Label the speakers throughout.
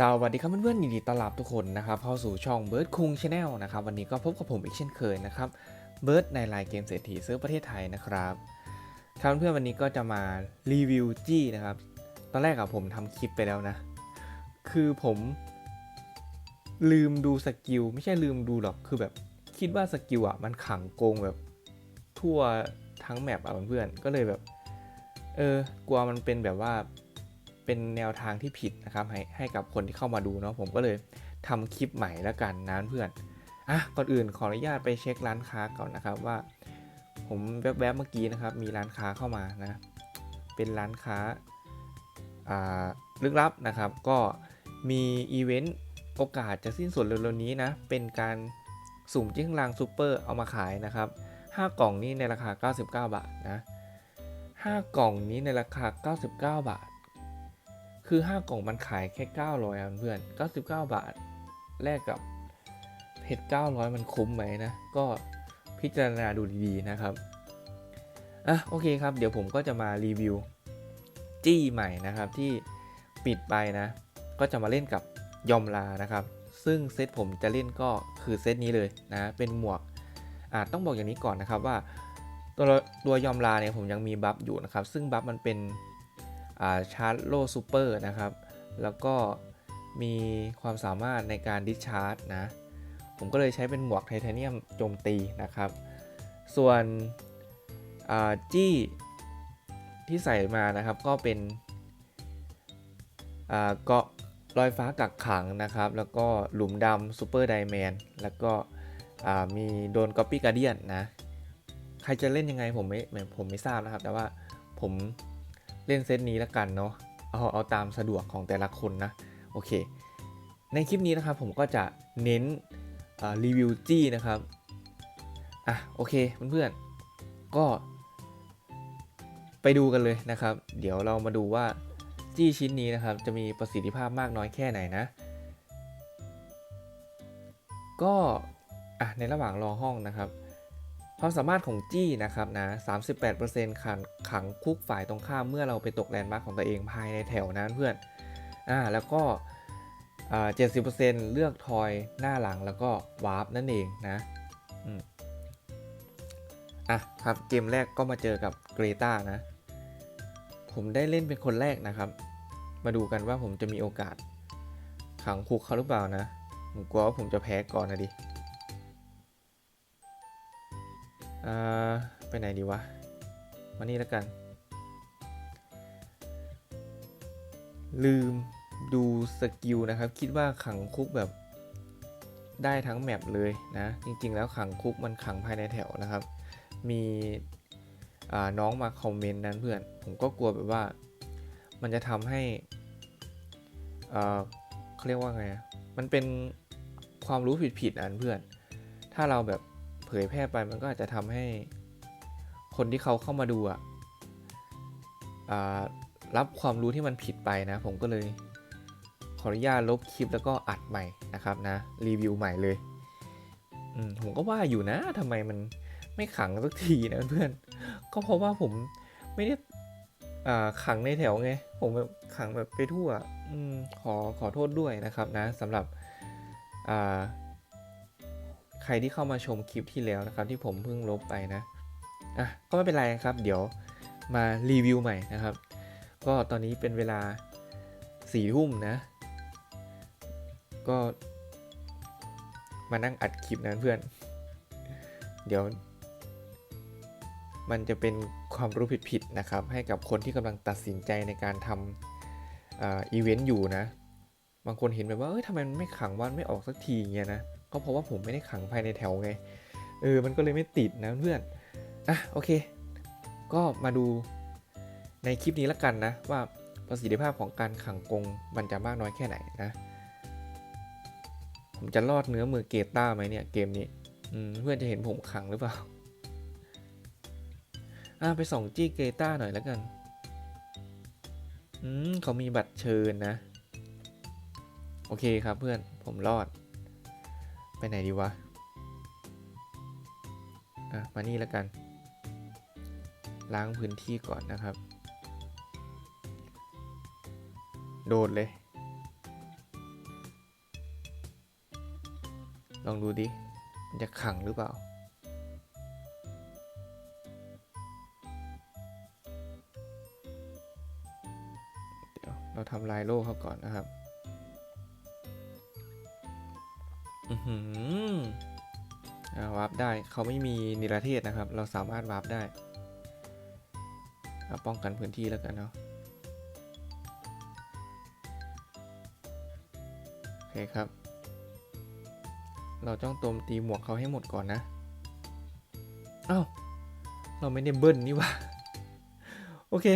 Speaker 1: สวัสดีครับเพื่อนๆยินดีต้อนรับทุกคนนะครับเข้าสู่ช่องเบิร์ดคุงชาแนลนะครับวันนี้ก็พบกับผมอีกเช่นเคยนะครับเบิร์ดในรายเกมเศรษฐีเซิร์ฟประเทศไทยนะครับครับเพื่อนวันนี้ก็จะมารีวิวจี้นะครับตอนแรกอะผมทำคลิปไปแล้วนะ คือผมลืมดูสกิลไม่ใช่ลืมดูหรอกคือแบบคิดว่าสกิลอะมันขังโกงแบบทั่วทั้งแมปอะเพื่อนๆก็เลยแบบเออกลัวมันเป็นแบบว่า เป็นแนวทางที่ผิดนะครับให้ให้กับคนที่เข้ามาดูเนาะผมก็เลยทำคลิปใหม่แล้วกันนะเพื่อนอะก่อนอื่นขออนุญาตไปเช็คร้านค้าก่อนนะครับว่า ผมแวบๆเมื่อกี้นะครับ มีร้านค้าเข้ามานะ เป็นร้านค้าอ่าลึกลับนะครับ ก็มีอีเวนต์โอกาสจะสิ้นสุดเร็วๆนี้นะ เป็นการสุ่มจิ้งรางซูเปอร์เอามาขายนะครับ 5 กล่องนี้ในราคา 99 บาทนะ 5 กล่องนี้ในราคา 99 บาท คือ 5 กล่องมันขายแค่ 900อะเพื่อน 99 บาท แลกกับเพชร900 มันคุ้มไหมนะ ก็พิจารณาดูดีๆนะครับ อะ โอเคครับ เดี๋ยวผมก็จะมารีวิว จี้ใหม่นะครับที่ปิดไปนะ ก็จะมาเล่นกับยอมลานะครับ ซึ่งเซตผมจะเล่นก็คือเซตนี้เลยนะ เป็นหมวก อ่าต้องบอกอย่างนี้ก่อนนะครับว่า ตัวตัวยอมลาเนี่ยผมยังมีบัฟอยู่นะครับ ซึ่งบัฟมันเป็น ชาร์จโลซูเปอร์นะครับ แล้วก็มีความสามารถในการดิชาร์จนะ ผมก็เลยใช้เป็นหมวกไทเทเนียมโจมตีนะครับ ส่วนจี้ที่ใส่มานะครับก็เป็นเกาะลอยฟ้ากักขังนะครับ แล้วก็หลุมดำซูเปอร์ไดแมนแล้วก็มีโดนก๊อปปี้การเดียนนะ ใครจะเล่นยังไงผมไม่ผมไม่ทราบนะครับ แต่ว่าผม เล่นเซตนี้แล้วกันเนาะเอาเอาตามสะดวกของแต่ละคนนะโอเค ในคลิปนี้นะครับผมก็จะเน้นรีวิวจี้นะครับอะโอเคเพื่อนๆก็ไปดูกันเลยนะครับ เดี๋ยวเรามาดูว่าจี้ชิ้นนี้นะครับ จะมีประสิทธิภาพมากน้อยแค่ไหนนะ ก็อะในระหว่างรอห้องนะครับ ความสามารถของจี้นะครับนะ 38%ขังขังคุกฝ่ายตรงข้ามเมื่อเราไปตกแลนด์มาร์คของตัวเองภายในแถวนั้นเพื่อน อ่า แล้วก็เอ่า70%เลือกทอยหน้าหลังแล้วก็วาร์ปนั่นเองนะอะครับเกมแรกก็มาเจอกับเกรตานะ ผมได้เล่นเป็นคนแรกนะครับ มาดูกันว่าผมจะมีโอกาสขังคุกเขาหรือเปล่านะ ผมกลัวว่าผมจะแพ้ก่อนนะดิ ไปไหนดีวะ มานี่แล้วกัน ลืมดูสกิลนะครับ คิดว่าขังคุกแบบได้ทั้งแมปเลยนะ จริง ๆ แล้วขังคุกมันขังภายในแถวนะครับ มีน้องมาคอมเมนต์นั้นเพื่อน ผมก็กลัวแบบว่า มันจะทำให้อ่าเขาเรียกว่าไง มันเป็นความรู้ผิดๆอันเพื่อน ถ้าเราแบบ เผยแพร่ไปมันก็อาจจะทำให้คนที่เขาเข้ามาดูอะอ่ารับความรู้ที่มันผิดไปนะ ผมก็เลยขออนุญาตลบคลิปแล้วก็อัดใหม่นะครับนะ รีวิวใหม่เลยผมก็ว่าอยู่นะทำไมมันไม่ขังสักทีนะเพื่อน ก็เพราะว่าผมไม่ได้ขังในแถวไง ผมแบบขังแบบไปทั่วอืขอขอโทษด้วยนะครับนะสำหรับอ่า ใครที่เข้ามาชมคลิปที่แล้วนะครับ ที่ผมเพิ่งลบไปนะอะก็ไม่เป็นไรครับ เดี๋ยวมารีวิวใหม่นะครับ ก็ตอนนี้เป็นเวลาสี่ทุ่มนะ ก็มานั่งอัดคลิปนะเพื่อน เดี๋ยว มันจะเป็นความรู้ผิดๆนะครับ ให้กับคนที่กำลังตัดสินใจในการทำอีเวนต์อยู่นะ บางคนเห็นแบบว่าเอ้ยทำไมมันไม่ขังวันไม่ออกสักทีเงี้ยนะ ก็เพราะว่าผมไม่ได้ขังภายในแถวไง เออ มันก็เลยไม่ติดนะเพื่อน อะ โอเค ก็มาดูในคลิปนี้ล้วกันนะ ว่าประสิทธิภาพของการขังกรงมันจะมากน้อยแค่ไหนนะ ผมจะรอดเนื้อมือเกต้าไหมเนี่ยเกมนี้เพื่อนจะเห็นผมขังหรือเปล่า อะไปส่องจี้เกต้าหน่อยแล้วกันอืมเขามีบัตรเชิญนะ โอเคครับเพื่อนผมรอด ไปไหนดีวะ อะ มานี่แล้วกัน ล้างพื้นที่ก่อนนะครับ โดดเลย ลองดูดิจะขังหรือเปล่าเดี๋ยวเราทำลายโลกเขาก่อนนะครับ วาร์ปได้เขาไม่มีนิรเทศนะครับ เราสามารถวาร์ปได้เอาป้องกันพื้นที่แล้วกันเนาะโอเคครับ เราต้องโจมตีหมวกเขาให้หมดก่อนนะเอ้าเราไม่ได้เบิ้ลนี่ว่าโอเค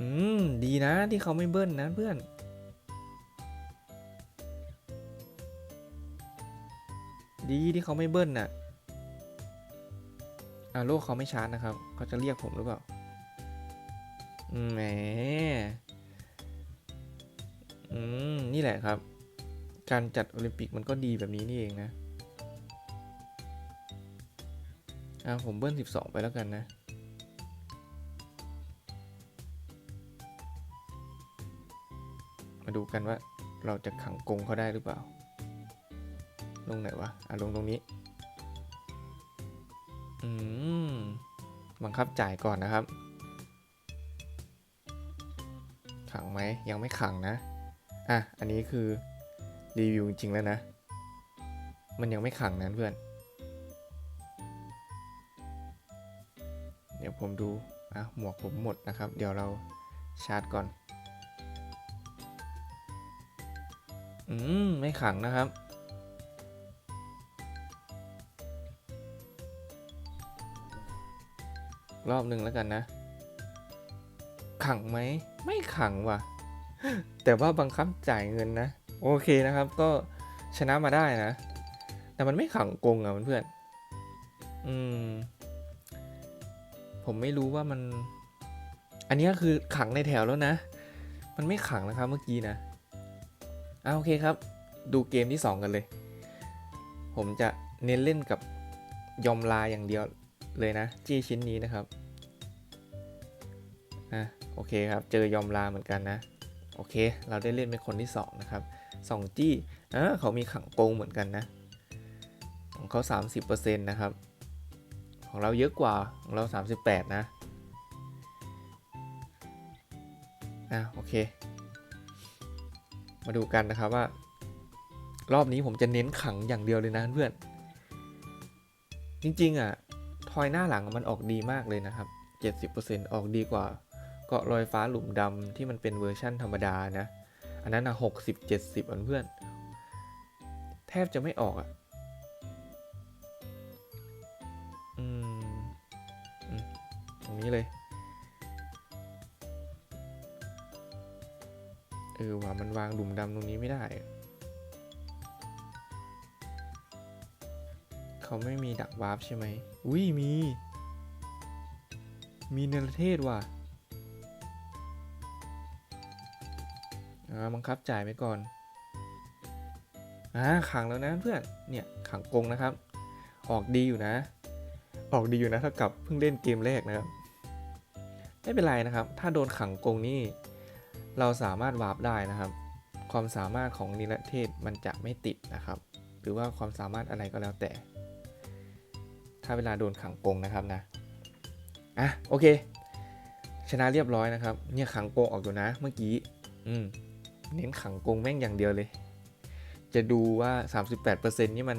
Speaker 1: อืม ดีนะที่เขาไม่เบิ้ลนะเพื่อน ดีที่เขาไม่เบิ้ลน่ะอ่าโลกเขาไม่ชาร์จนะครับ เขาจะเรียกผมหรือเปล่าแหมอืม นี่แหละครับ การจัดโอลิมปิกมันก็ดีแบบนี้นี่เองนะอ่าผมเบิ้ล12ไปแล้วกันนะมาดูกันว่าเราจะขังกรงเขาได้หรือเปล่า ลงไหนวะ อะลงตรงนี้ อืม บังคับจ่ายก่อนนะครับ ขังไหม ยังไม่ขังนะ อะ อันนี้คือ รีวิวจริงๆแล้วนะ มันยังไม่ขังนะเพื่อน เดี๋ยวผมดู อะ หมวกผมหมดนะครับ เดี๋ยวเราชาร์จก่อน อืม ไม่ขังนะครับ รอบหนึ่งแล้วกันนะ ขังไหม ไม่ขังว่ะ แต่ว่าบังคับจ่ายเงินนะ โอเคนะครับ ก็ชนะมาได้นะ แต่มันไม่ขังกงอะเพื่อนอืม ผมไม่รู้ว่ามัน อันนี้คือขังในแถวแล้วนะ มันไม่ขังนะครับเมื่อกี้นะอ่าโอเคครับ ดูเกมที่ 2 กันเลย ผมจะเน้นเล่นกับยอมลาอย่างเดียว เลยนะ จี้ชิ้นนี้นะครับอะโอเคครับ เจอยอมลาเหมือนกันนะ โอเค เราได้เล่นเป็นคนที่ 2 นะครับ2จี้อะเขามีขังโกงเหมือนกันนะ ของเขา 30%นะครับ ของเราเยอะกว่า ของเรา 38 นะอะโอเค มาดูกันนะครับว่า รอบนี้ผมจะเน้นขังอย่างเดียวเลยนะเพื่อน จริง ๆ อะ อยหน้าหลังมันออกดีมากเลยนะครับ 70%ออกดีกว่าเกาะลอยฟ้าหลุมดำที่มันเป็นเวอร์ชั่นธรรมดานะ อันนั้นอะ60 70เพื่อน แทบจะไม่ออกอะอือืมตรงนี้เลย เออว่ามันวางหลุมดำตรงนี้ไม่ได้ เขาไม่มีดักวาร์ปใช่ไหมอุ้ยมี มีเนรเทศว่ะอ่าบังคับจ่ายไปก่อนอ่าขังแล้วนะเพื่อน เนี่ยขังกงนะครับ ออกดีอยู่นะ ออกดีอยู่นะเท่ากับเพิ่งเล่นเกมแรกนะครับ ไม่เป็นไรนะครับ ถ้าโดนขังกงนี่ เราสามารถวาร์ปได้นะครับ ความสามารถของนิรเทศมันจะไม่ติดนะครับ หรือว่าความสามารถอะไรก็แล้วแต่ ถ้าเวลาโดนขังกงนะครับนะอะโอเค ชนะเรียบร้อยนะครับ เนี่ยขังกงออกอยู่นะเมื่อกี้อืมเน้นขังกงแม่งอย่างเดียวเลย จะดูว่า 38%นี่มัน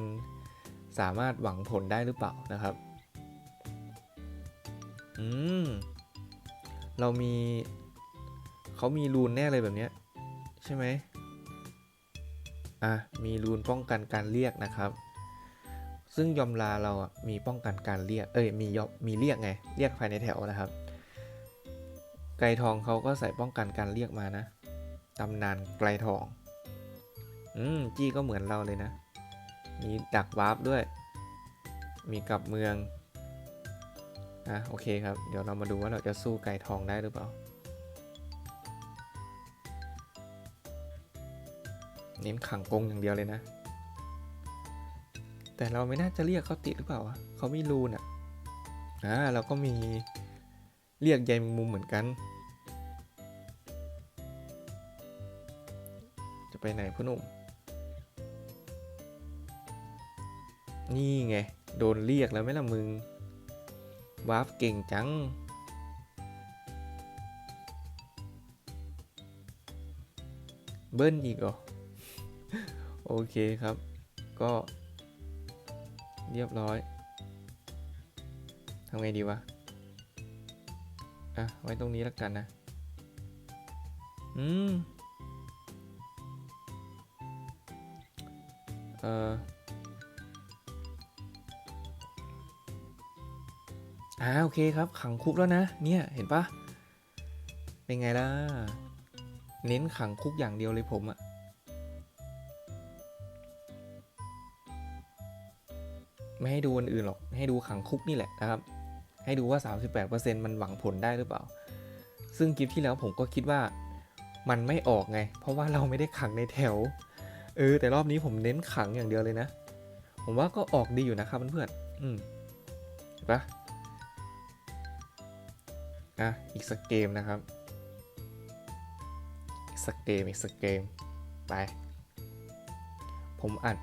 Speaker 1: สามารถหวังผลได้หรือเปล่านะครับ อืม เรามีเขามีรูนแน่เลยแบบเนี้ยใช่ไหมอะ มีรูนป้องกันการเรียกนะครับ ซึ่งยอมลาเราอะมีป้องกันการเรียก เอ้ยมียอมมีเรียกไง เรียกภายในแถวนะครับ ไกลทองเขาก็ใส่ป้องกันการเรียกมานะ ตำนานไกลทอง อืมจี้ก็เหมือนเราเลยนะ มีดักวาร์ปด้วย มีกลับเมืองอะโอเคครับ เดี๋ยวเรามาดูว่าเราจะสู้ไก่ทองได้หรือเปล่าเน้นขังกงอย่างเดียวเลยนะ แต่เราไม่น่าจะเรียกเขาติดหรือเปล่าวะเขามีรูนอะอ่าเราก็มีเรียกใยแมงมุมเหมือนกัน จะไปไหนพ่อหนุ่ม นี่ไง โดนเรียกแล้วไหมล่ะมึง วาร์ปเก่งจัง เบิ้ลอีกเหรอ โอเคครับ ก็ เรียบร้อยทำไงดีวะ อะ ไว้ตรงนี้แล้วกันนะ อืม เอออ่าโอเคครับ ขังคุกแล้วนะ เนี่ย เห็นปะเป็นไงล่ะ เน้นขังคุกอย่างเดียวเลยผมอะ ไม่ให้ดูอันอื่นหรอกให้ดูขังคุกนี่แหละนะครับ ให้ดูว่า 38%มันหวังผลได้หรือเปล่า ซึ่งคลิปที่แล้วผมก็คิดว่ามันไม่ออกไง เพราะว่าเราไม่ได้ขังในแถว เออ แต่รอบนี้ผมเน้นขังอย่างเดียวเลยนะ ผมว่าก็ออกดีอยู่นะครับเพื่อนๆ อืมเห็นปะอะ อีกสักเกมนะครับ อีกสักเกม อีกสักเกม ไป ผมอัด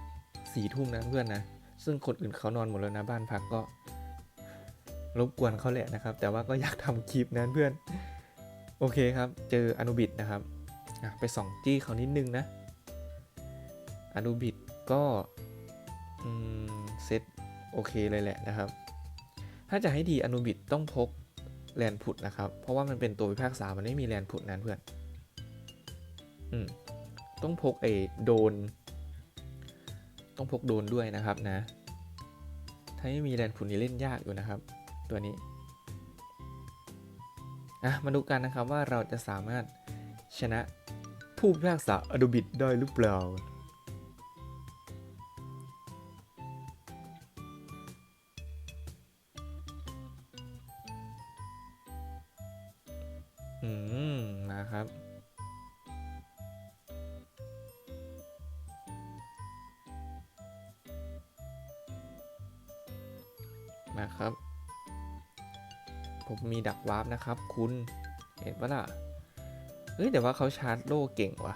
Speaker 1: สี่ทุ่มนะเพื่อนนะ ซึ่งคนอื่นเขานอนหมดแล้วนะบ้านพักก็ รบกวนเขาแหละนะครับ แต่ว่าก็อยากทำคลิปนะเพื่อน โอเคครับ เจออนุบิดนะครับไปส่องจี้เขานิดนึงนะ อนุบิดก็เซตโอเคเลยแหละนะครับ ถ้าจะให้ดีอนุบิดต้องพกแลนผุดนะครับ เพราะว่ามันเป็นตัวพิพากษา มันไม่มีแลนผุดนั้นเพื่อน อืม ต้องพกไอ้โดน ต้องพกโดนด้วยนะครับนะ ถ้าไม่มีแลนผุดนี่เล่นยากอยู่นะครับ ตัวนี้อะมาดูกันนะครับว่าเราจะสามารถชนะผู้พิพากษาอนุบิดได้หรือเปล่าอืมนะครับ นะครับ ผมมีดักวาร์ปนะครับ คุณ เห็นปะล่ะ เฮ้ยแต่ว่าเขาชาร์จโล่เก่งวะ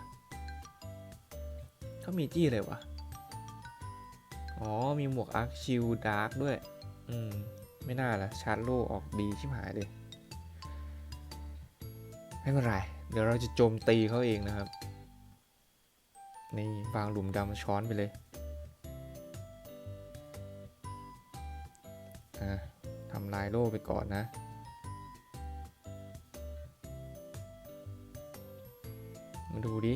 Speaker 1: เขามีจี้เลยวะอ๋อ มีหมวกอาร์คชิลดาร์กด้วย อืม ไม่น่าละชาร์จโล่ออกดีชิบหายเลย ไม่เป็นไร เดี๋ยวเราจะโจมตีเขาเองนะครับ นี่วางหลุมดำช้อนไปเลย อะทำลายโล่ไปก่อนนะมาดูดิ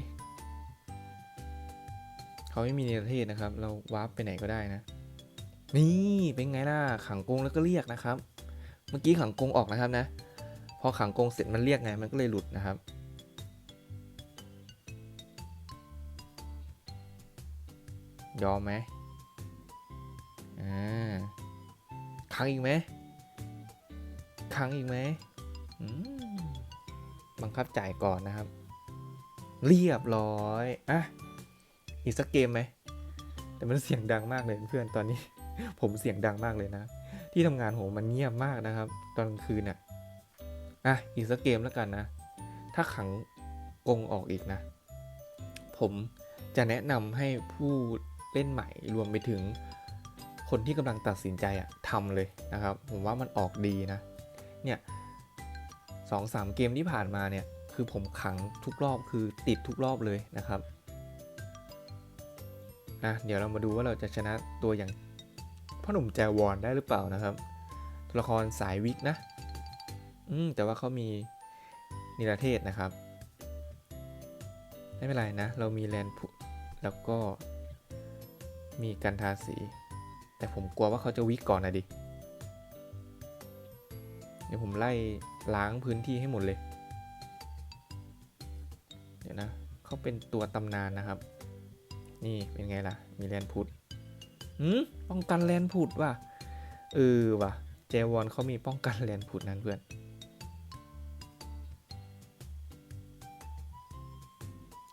Speaker 1: เขาไม่มีเนประเทศนะครับ เราวาร์ปไปไหนก็ได้นะ นี่เป็นไงล่ะขังกงแล้วก็เรียกนะครับ เมื่อกี้ขังกงออกนะครับนะ พอขังกงเสร็จมันเรียกไงมันก็เลยหลุดนะครับยอมไหม ขังอีกไหมขังอีกไหมบังคับจ่ายก่อนนะครับ เรียบร้อยอะอีกสักเกมไหมแต่มันเสียงดังมากเลยเพื่อนตอนนี้ ผมเสียงดังมากเลยนะ ที่ทำงานผมมันเงียบมากนะครับ ตอนกลางคืนน่ะอะอีกสักเกมแล้วกันนะ ถ้าขังกงออกอีกนะ ผมจะแนะนำให้ผู้เล่นใหม่รวมไปถึง คนที่กำลังตัดสินใจอะทำเลยนะครับ ผมว่ามันออกดีนะ เนี่ยสองสามเกมที่ผ่านมาเนี่ย คือผมขังทุกรอบคือติดทุกรอบเลยนะครับอะเดี๋ยวเรามาดูว่าเราจะชนะตัวอย่างพ่อหนุ่มแจวอนได้หรือเปล่านะครับตัวละครสายวิกนะ อืมแต่ว่าเขามีนิรเทศนะครับ ไม่เป็นไรนะ เรามีแลนด์แล้วก็มีกันทาสี แต่ผมกลัวว่าเขาจะวิกก่อนนะดิ เดี๋ยวผมไล่ล้างพื้นที่ให้หมดเลย เดี๋ยวนะเขาเป็นตัวตำนานนะครับ นี่เป็นไงล่ะ มีแลนพุดหืมป้องกันแลนพุดว่ะ เออว่ะ เจวอนเขามีป้องกันแลนพุดนั้นเพื่อน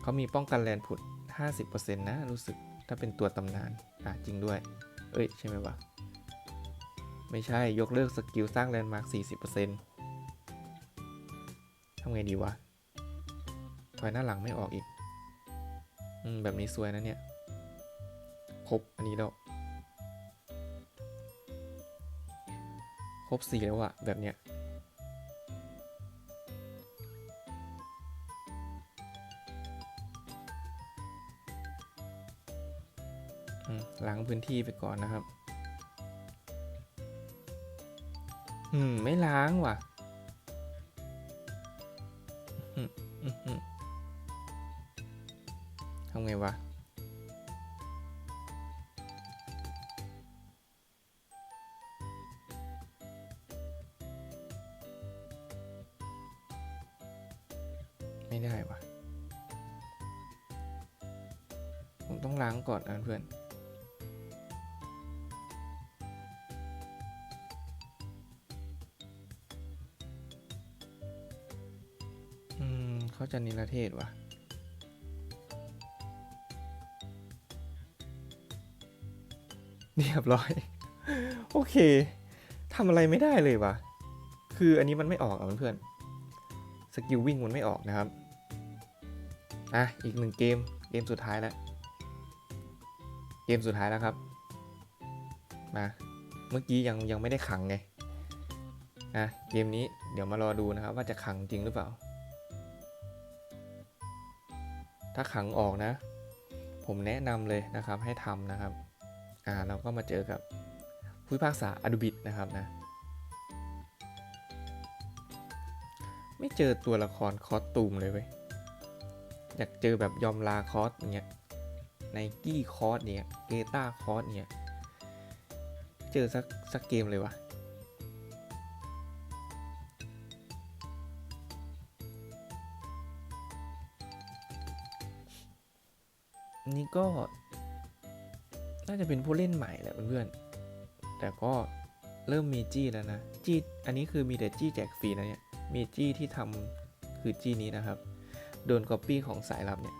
Speaker 1: เขามีป้องกันแลนด์พุด50%นะ รู้สึกถ้าเป็นตัวตำนาน อะ จริงด้วย เอ้ย ใช่ไหมวะ ไม่ใช่ยกเลิกสกิลสร้างแลนด์มาร์ค40%ทำไงดีวะ ถอยหน้าหลังไม่ออกอีก อืม แบบนี้สวยนะเนี่ย ครบ อันนี้แล้ว ครบ 4 แล้วอะแบบเนี้ย พื้นที่ไปก่อนนะครับ อืม ไม่ล้างว่ะอื้อหืออื้อหือทำไงวะ ไม่ได้วะ ผมต้องล้างก่อนนะเพื่อน จะนิรเทศวะเรียบร้อย โอเคทำอะไรไม่ได้เลยวะคืออันนี้มันไม่ออกอะเพื่อนสกิลวิ่งมันไม่ออกนะครับอะอีกหนึ่งเกมเกมสุดท้ายแล้ว เกมสุดท้ายแล้วครับ มา เมื่อกี้ยังยังไม่ได้ขังไงอะเกมนี้เดี๋ยวมารอดูนะครับ ว่าจะขังจริงหรือเปล่า ถ้าขังออกนะ ผมแนะนำเลยนะครับให้ทำนะครับ อ่าเราก็มาเจอกับผู้พิพากษาอดุบิดนะครับนะ ไม่เจอตัวละครคอสตูมเลยเว้ย อยากเจอแบบยอมลาคอสเงี้ยไนกี้คอสเนี่ยเกต้าคอสเนี่ยเจอสักสักเกมเลยวะ ก็ น่าจะเป็นผู้เล่นใหม่แหละเพื่อนๆแต่ก็เริ่มมีจี้แล้วนะ จี้ อันนี้คือมีแต่จี้แจกฟรีนะเนี่ย มีจี้ที่ทำคือจี้นี้นะครับ โดนก๊อปปี้ของสายลับเนี่ย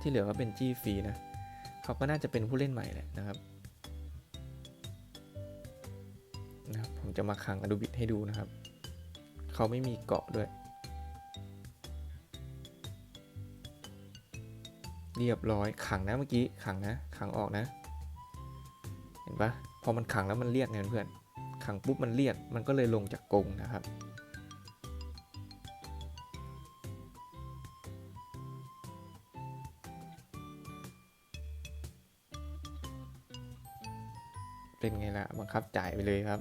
Speaker 1: ที่เหลือก็เป็นจี้ฟรีนะ เขาก็น่าจะเป็นผู้เล่นใหม่แหละนะครับนะครับ ผมจะมาขังอดูบิดให้ดูนะครับ เขาไม่มีเกาะด้วย เรียบร้อยขังนะเมื่อกี้ขังนะ ขังออกนะ เห็นปะพอมันขังแล้วมันเรียกไงเพื่อนขังปุ๊บมันเรียกมันก็เลยลงจากกรงนะครับ เป็นไงล่ะบังคับจ่ายไปเลยครับ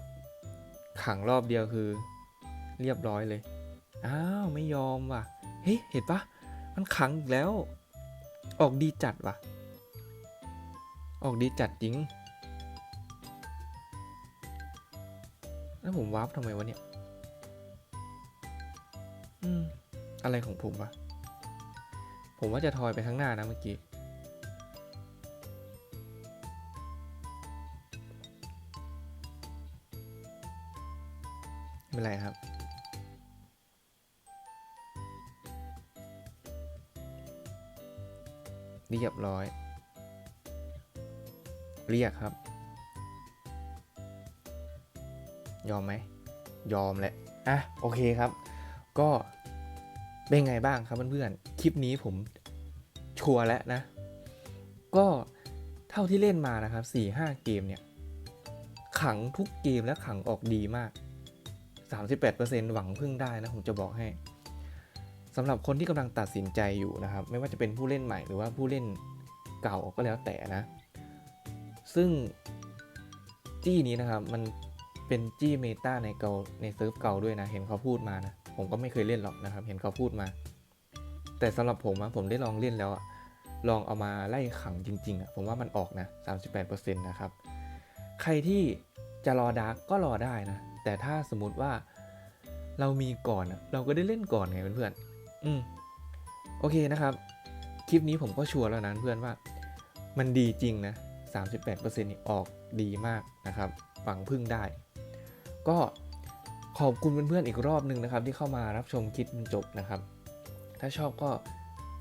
Speaker 1: ขังรอบเดียวคือ เรียบร้อยเลย อ้าว ไม่ยอมว่ะ เฮ้ยเห็นปะมันขังอีกแล้ว ออกดีจัดว่ะ ออกดีจัดจริง แล้วผมวาร์ปทำไมวะเนี่ย อืม อะไรของผมวะ ผมว่าจะทอยไปข้างหน้านะเมื่อกี้ ไม่เป็นไรครับ เรียบร้อย เรียกครับ ยอมไหม ยอมแหละ อะ โอเคครับ ก็เป็นไงบ้างครับเพื่อนๆ คลิปนี้ผมชัวร์แล้วนะ ก็เท่าที่เล่นมานะครับ 4-5 เกมเนี่ย ขังทุกเกมและขังออกดีมาก 38%หวังพึ่งได้นะ ผมจะบอกให้ สำหรับคนที่กำลังตัดสินใจอยู่นะครับ ไม่ว่าจะเป็นผู้เล่นใหม่หรือว่าผู้เล่นเก่าก็แล้วแต่นะ ซึ่งจี้นี้นะครับมันเป็นจี้เมตาในเกาในเซิร์ฟเก่าด้วยนะ เห็นเขาพูดมานะ ผมก็ไม่เคยเล่นหรอกนะครับ เห็นเขาพูดมา แต่สำหรับผมอะผมได้ลองเล่นแล้วอะลองเอามาไล่ขังจริงๆอะผมว่ามันออกนะ 38%นะครับ ใครที่จะรอดาร์กก็รอได้นะ แต่ถ้าสมมติว่าเรามีก่อนเราก็ได้เล่นก่อนไงเพื่อนๆ อืมโอเคนะครับ คลิปนี้ผมก็ชัวร์แล้วนะเพื่อนว่า มันดีจริงนะ38%นี่ออกดีมากนะครับฝังพึ่งได้ ก็ขอบคุณเพื่อนๆอีกรอบหนึ่งนะครับ ที่เข้ามารับชมคลิปจนจบนะครับ ถ้าชอบก็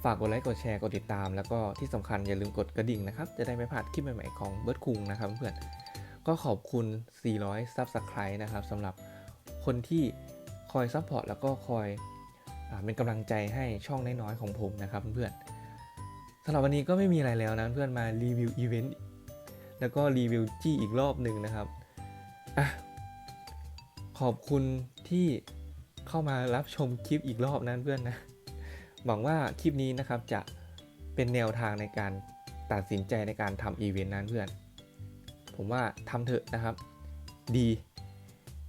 Speaker 1: ฝากกดไลค์กดแชร์กดติดตาม แล้วก็ที่สำคัญอย่าลืมกดกระดิ่งนะครับ จะได้ไม่พลาดคลิปใหม่ๆของเบิร์ดคุงนะครับเพื่อนก็ขอบคุณ 400 Subscribe นะครับสำหรับคนที่คอยซัพพอร์ตแล้วก็คอย เป็นกำลังใจให้ช่องน้อยๆของผมนะครับเพื่อนๆสำหรับวันนี้ก็ไม่มีอะไรแล้วนะเพื่อนมารีวิวอีเวนต์แล้วก็รีวิวจี้อีกรอบหนึ่งนะครับอะขขอบคุณที่เข้ามารับชมคลิปอีกรอบนะเพื่อนนะหวังว่าคลิปนี้นะครับจะเป็นแนวทางในการตัดสินใจในการทำอีเวนต์นั้นเพื่อน ผมว่าทำเถอะนะครับ ดี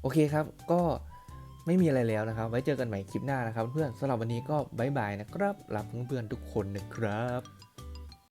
Speaker 1: โอเคครับก็ ไม่มีอะไรแล้วนะครับ ไว้เจอกันใหม่คลิปหน้านะครับ เพื่อนสำหรับวันนี้ก็บายบายนะครับรับเพื่อนๆทุกคนนะครับ